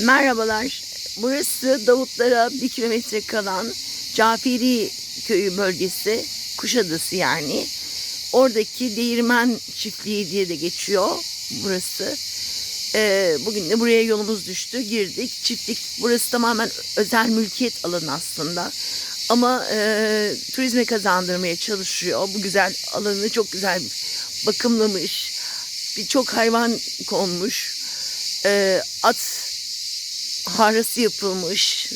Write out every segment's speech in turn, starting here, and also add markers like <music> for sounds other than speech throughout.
Merhabalar. Burası Davutlara bir kilometre kalan Caferi köyü bölgesi. Kuşadası yani. Oradaki değirmen çiftliği diye de geçiyor burası. Ee, bugün de buraya yolumuz düştü. Girdik. Çiftlik burası tamamen özel mülkiyet alanı aslında. Ama e, turizme kazandırmaya çalışıyor. Bu güzel alanı çok güzel bakımlamış. Birçok hayvan konmuş. Ee, at harası yapılmış.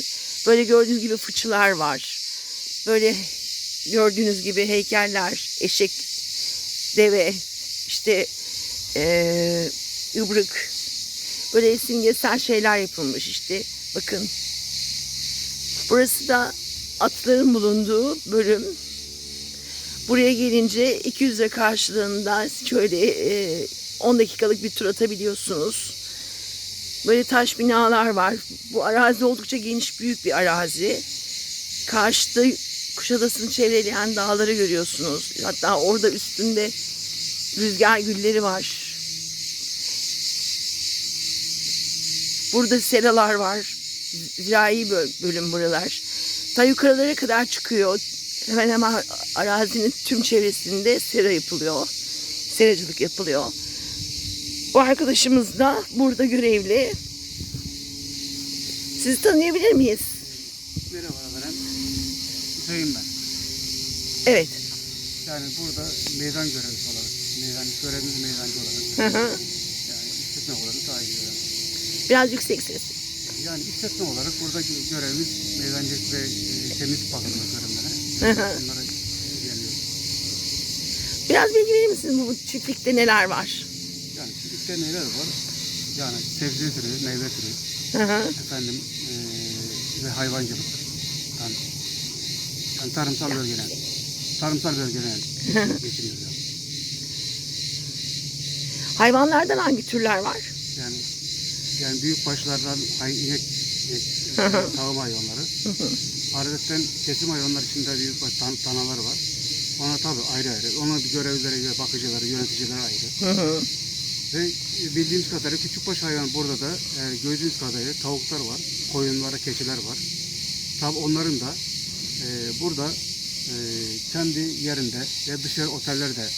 Böyle gördüğünüz gibi fıçılar var. Böyle gördüğünüz gibi heykeller, eşek, deve, işte eee ıbrık. Böyle simgesel şeyler yapılmış işte. Bakın. Burası da atların bulunduğu bölüm. Buraya gelince 200 lira karşılığında şöyle eee, 10 dakikalık bir tur atabiliyorsunuz. Böyle taş binalar var. Bu arazi oldukça geniş, büyük bir arazi. Karşıda Kuşadası'nı çevreleyen dağları görüyorsunuz. Hatta orada üstünde rüzgar gülleri var. Burada seralar var. Zirai böl- bölüm buralar. Ta yukarılara kadar çıkıyor. Hemen hemen arazinin tüm çevresinde sera yapılıyor. Seracılık yapılıyor. Bu arkadaşımız da burada görevli. Sizi tanıyabilir miyiz? Merhaba efendim. Hüseyin ben. Evet. Yani burada meydan görevlisi olarak, meydan, görevimiz meydancı olarak, Hı hı. yani işletme olarak dahil ediyorum. Biraz yüksek ses. Yani işletme olarak burada gö- görevimiz meydancılık ve e, temizlik bakımı görevleri. Hı hı. İlgileniyoruz. Biraz bilgi verir misiniz bu çiftlikte neler var? Yani çiftlikte neler var? Yani sebze türü, meyve türü, Hı hı. efendim e, ve hayvancılık. Yani, yani tarımsal bölgeden, tarımsal bölgeden geçiniyoruz. Yani. Hayvanlardan hangi türler var? Yani yani büyük başlardan hay, inek, inek sağım hayvanları. Ayrıca kesim hayvanlar içinde büyük baş tan, tanalar var. Ona tabii ayrı ayrı. Onun bir görevlileri, ve bakıcıları, yöneticileri ayrı. Hı hı. Ve bildiğimiz kadarıyla küçükbaş hayvan burada da e, gördüğünüz kadarıyla tavuklar var, koyunlar, keçiler var. Tabii onların da e, burada e, kendi yerinde ve dışarı otellerde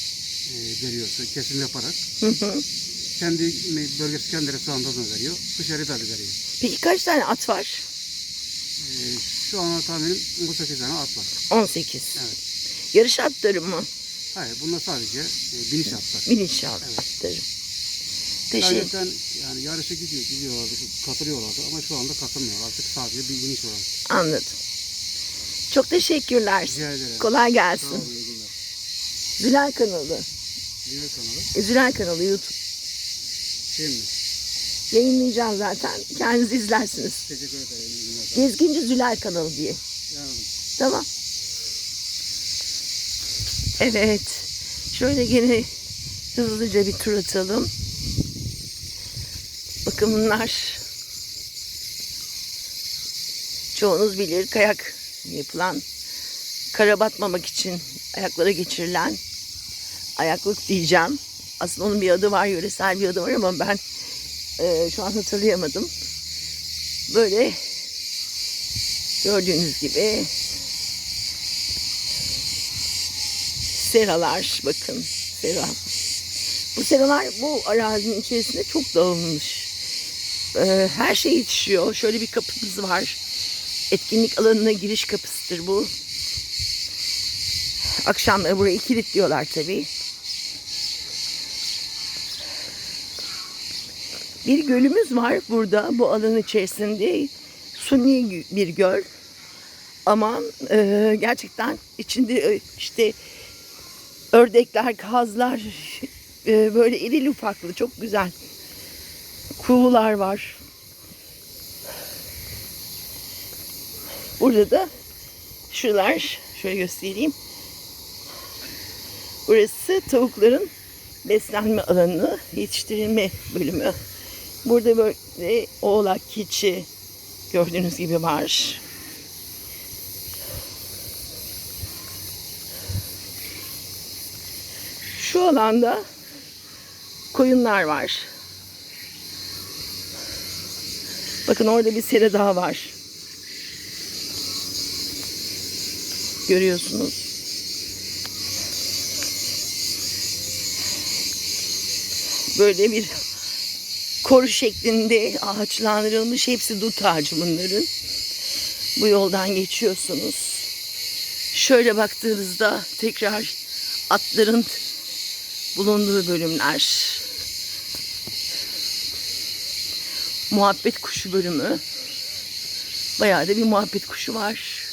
e, veriyorsa kesim yaparak kendi bölgesi kendi restoranlarına veriyor. Dışarıda da veriyor. Peki kaç tane at var? Ee, şu an tahminim 18 tane at var. 18. Evet. Yarış atları mı? Hayır bunlar sadece e, biniş atlar. Bilinç Evet. Teşekkür yani yarışa gidiyor, gidiyorlardı, katılıyorlardı ama şu anda katılmıyorlar. Artık sadece bir biniş var. Anladım. Çok teşekkürler. Rica ederim. Kolay Sağ gelsin. olun, iyi günler. Zülal kanalı. Diğer kanalı E, Zülal kanalı YouTube. şey mi? Yayınlayacağım zaten. Kendiniz izlersiniz. Teşekkür ederim. iyi günler. Gezginci Zülal kanalı diye. Yani, Tamam. Evet. Şöyle gene hızlıca bir tur atalım. Bakın bunlar çoğunuz bilir kayak yapılan kara batmamak için ayaklara geçirilen ayaklık diyeceğim. Aslında onun bir adı var, yöresel bir adı var ama ben e, şu an hatırlayamadım. Böyle gördüğünüz gibi seralar bakın sera. Bu seralar bu arazinin içerisinde çok dağılmış. Ee, her şey yetişiyor. Şöyle bir kapımız var. Etkinlik alanına giriş kapısıdır bu. Akşamları burayı kilitliyorlar tabii. Bir gölümüz var burada bu alanın içerisinde. Suni bir göl. Ama e, gerçekten içinde e, işte ördekler, kazlar e, böyle irili ufaklı çok güzel. Kuğular var. Burada da şuralar şöyle göstereyim. Burası tavukların beslenme alanı, yetiştirilme bölümü. Burada böyle oğlak, keçi gördüğünüz gibi var. Şu alanda koyunlar var. Bakın orada bir sera daha var. Görüyorsunuz. Böyle bir koru şeklinde ağaçlandırılmış. Hepsi dut ağacı bunların. Bu yoldan geçiyorsunuz. Şöyle baktığınızda tekrar atların bulunduğu bölümler. Muhabbet kuşu bölümü. Bayağı da bir muhabbet kuşu var.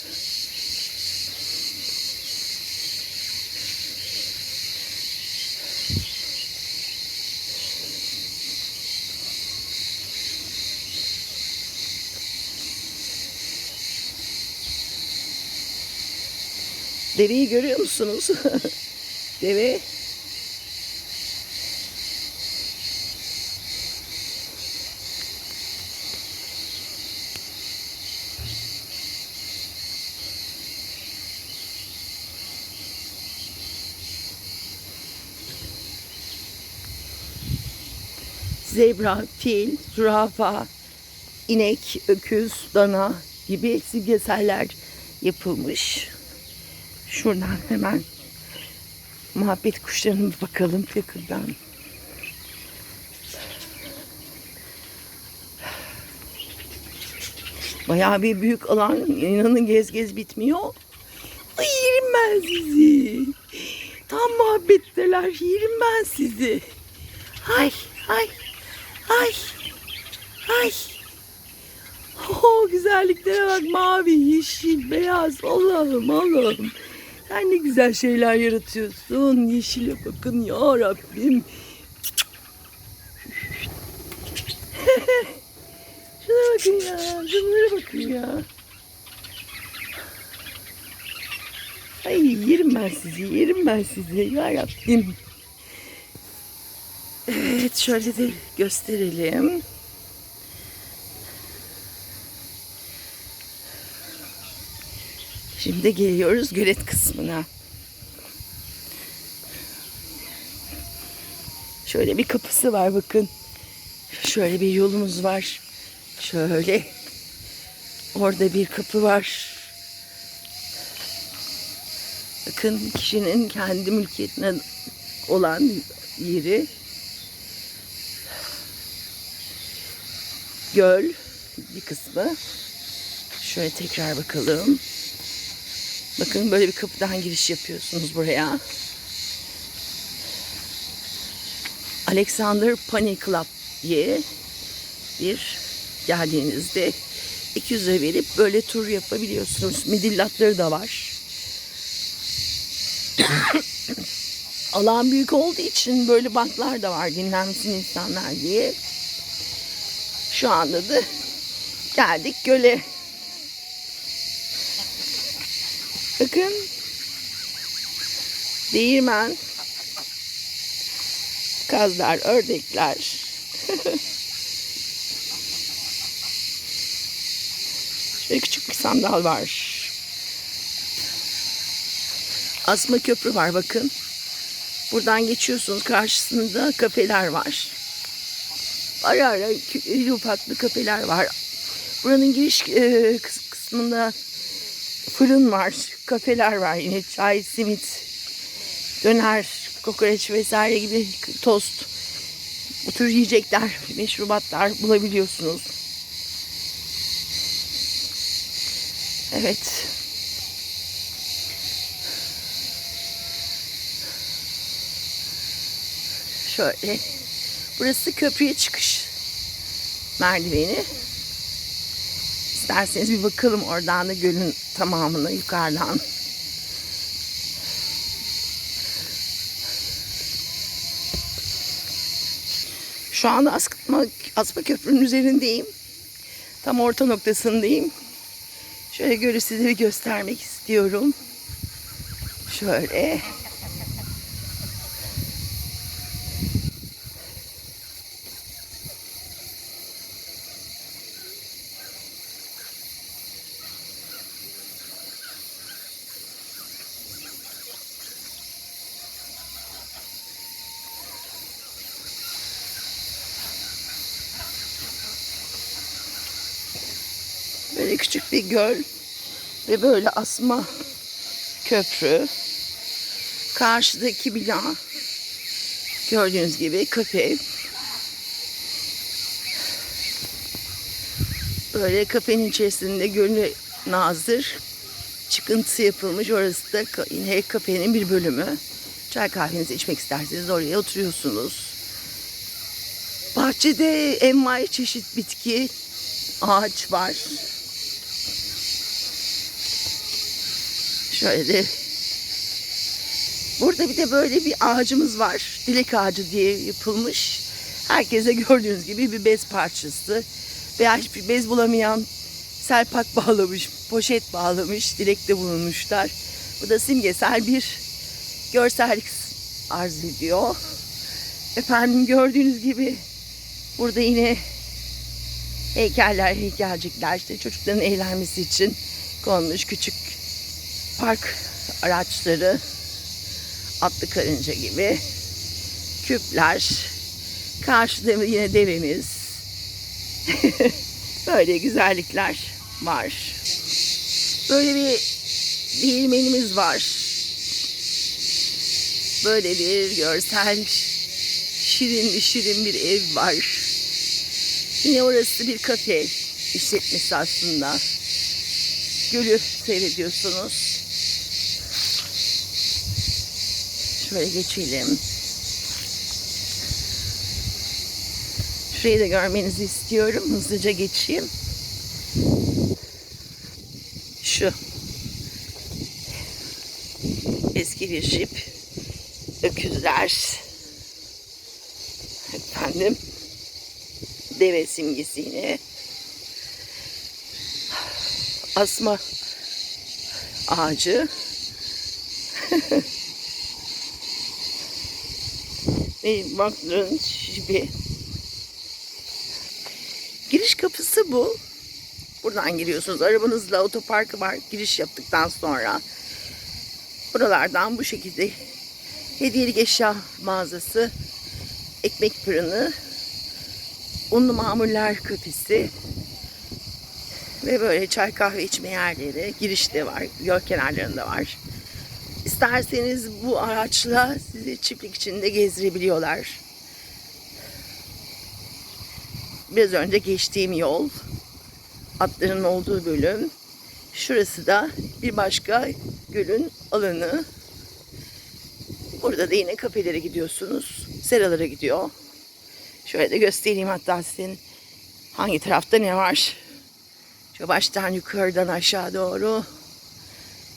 Deveyi görüyor musunuz? <laughs> Deve zebra, fil, zürafa, inek, öküz, dana gibi simgeseller yapılmış. Şuradan hemen muhabbet kuşlarına bakalım yakından. Bayağı bir büyük alan. İnanın gez gez bitmiyor. Ay yerim ben sizi. Tam muhabbetteler. Yerim ben sizi. Ay ay ay ay. Oh güzelliklere bak mavi, yeşil, beyaz. Allah'ım Allah'ım. Sen ne güzel şeyler yaratıyorsun. Yeşile bakın ya Rabbim. <laughs> Şuna bakın ya. Şunlara bakın ya. Ay yerim ben sizi, yerim ben sizi. Ya Rabbim. Evet şöyle de gösterelim. Şimdi geliyoruz gölet kısmına. Şöyle bir kapısı var bakın. Şöyle bir yolumuz var. Şöyle. Orada bir kapı var. Bakın kişinin kendi mülkiyetine olan yeri. Göl bir kısmı. Şöyle tekrar bakalım. Bakın böyle bir kapıdan giriş yapıyorsunuz buraya. Alexander Pony Club diye bir geldiğinizde 200 lira verip böyle tur yapabiliyorsunuz. Midillatları da var. <coughs> Alan büyük olduğu için böyle banklar da var dinlensin insanlar diye. Şu anda da geldik göle. Bakın. Değirmen. Kazlar, ördekler. <laughs> Şöyle küçük bir sandal var. Asma köprü var bakın. Buradan geçiyorsunuz. Karşısında kafeler var. Ara ara iri ufaklı kafeler var. Buranın giriş e, kıs- kısmında fırın var, kafeler var yine çay, simit, döner, kokoreç vesaire gibi tost. Bu tür yiyecekler, meşrubatlar bulabiliyorsunuz. Evet. Şöyle. Burası köprüye çıkış merdiveni. İsterseniz bir bakalım oradan da gölün tamamına yukarıdan. Şu anda Asma, Asma Köprü'nün üzerindeyim. Tam orta noktasındayım. Şöyle gölü size bir göstermek istiyorum. Şöyle. Göl ve böyle asma köprü. Karşıdaki bina gördüğünüz gibi kafe. Böyle kafenin içerisinde gönlü nazır çıkıntısı yapılmış. Orası da yine kafenin bir bölümü. Çay kahvenizi içmek isterseniz oraya oturuyorsunuz. Bahçede envai çeşit bitki, ağaç var. Şöyle Burada bir de böyle bir ağacımız var. Dilek ağacı diye yapılmış. Herkese gördüğünüz gibi bir bez parçası. Veya hiçbir bez bulamayan selpak bağlamış, poşet bağlamış, dilekte bulunmuşlar. Bu da simgesel bir görsellik arz ediyor. Efendim gördüğünüz gibi burada yine heykeller, heykelcikler işte çocukların eğlenmesi için konmuş küçük park araçları, atlı karınca gibi küpler. Karşıda yine devemiz. <laughs> Böyle güzellikler var. Böyle bir değirmenimiz var. Böyle bir görsel şirin bir şirin bir ev var. Yine orası bir kafe işletmesi aslında. Gölü seyrediyorsunuz. Şöyle geçelim. Şurayı da görmenizi istiyorum. Hızlıca geçeyim. Şu. Eski bir jip. Öküzler. Efendim. Deve simgesi yine. Asma ağacı. <laughs> Ve baktığın gibi. Giriş kapısı bu. Buradan giriyorsunuz. Arabanızla otoparkı var. Giriş yaptıktan sonra. Buralardan bu şekilde hediyelik eşya mağazası, ekmek fırını, unlu mamuller kafesi ve böyle çay kahve içme yerleri girişte var. Göl kenarlarında var. İsterseniz bu araçla sizi çiftlik içinde gezdirebiliyorlar. Biraz önce geçtiğim yol, atların olduğu bölüm. Şurası da bir başka gölün alanı. Burada da yine kafelere gidiyorsunuz. Seralara gidiyor. Şöyle de göstereyim hatta sizin hangi tarafta ne var. Şu baştan yukarıdan aşağı doğru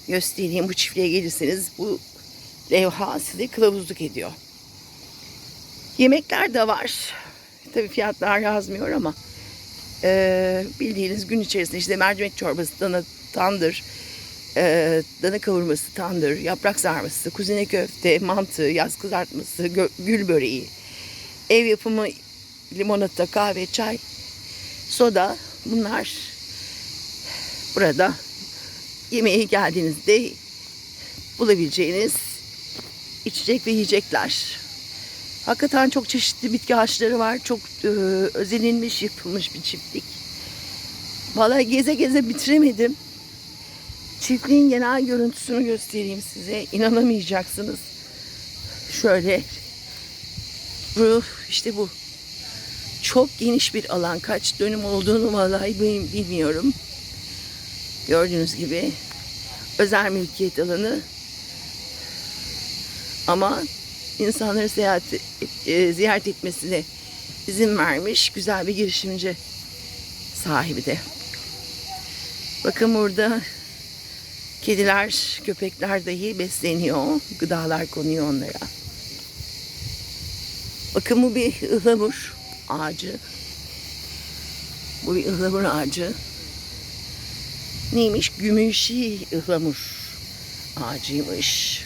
göstereyim. Bu çiftliğe gelirseniz bu levha size kılavuzluk ediyor. Yemekler de var. Tabii fiyatlar yazmıyor ama eee, bildiğiniz gün içerisinde işte mercimek çorbası, dana tandır, eee, dana kavurması, tandır, yaprak sarması, kuzine köfte, mantı, yaz kızartması, gö- gül böreği, ev yapımı limonata, kahve, çay, soda bunlar burada yemeğe geldiğinizde bulabileceğiniz içecek ve yiyecekler. Hakikaten çok çeşitli bitki ağaçları var. Çok e, özenilmiş, yapılmış bir çiftlik. Vallahi geze geze bitiremedim. Çiftliğin genel görüntüsünü göstereyim size. İnanamayacaksınız. Şöyle. Bu işte bu. Çok geniş bir alan. Kaç dönüm olduğunu vallahi bil- bilmiyorum. Gördüğünüz gibi özel mülkiyet alanı. Ama insanları seyahat e, ziyaret etmesine izin vermiş güzel bir girişimci sahibi de. Bakın burada kediler, köpekler dahi besleniyor. Gıdalar konuyor onlara. Bakın bu bir ıhlamur ağacı. Bu bir ıhlamur ağacı. Neymiş? Gümüşi ıhlamur ağacıymış.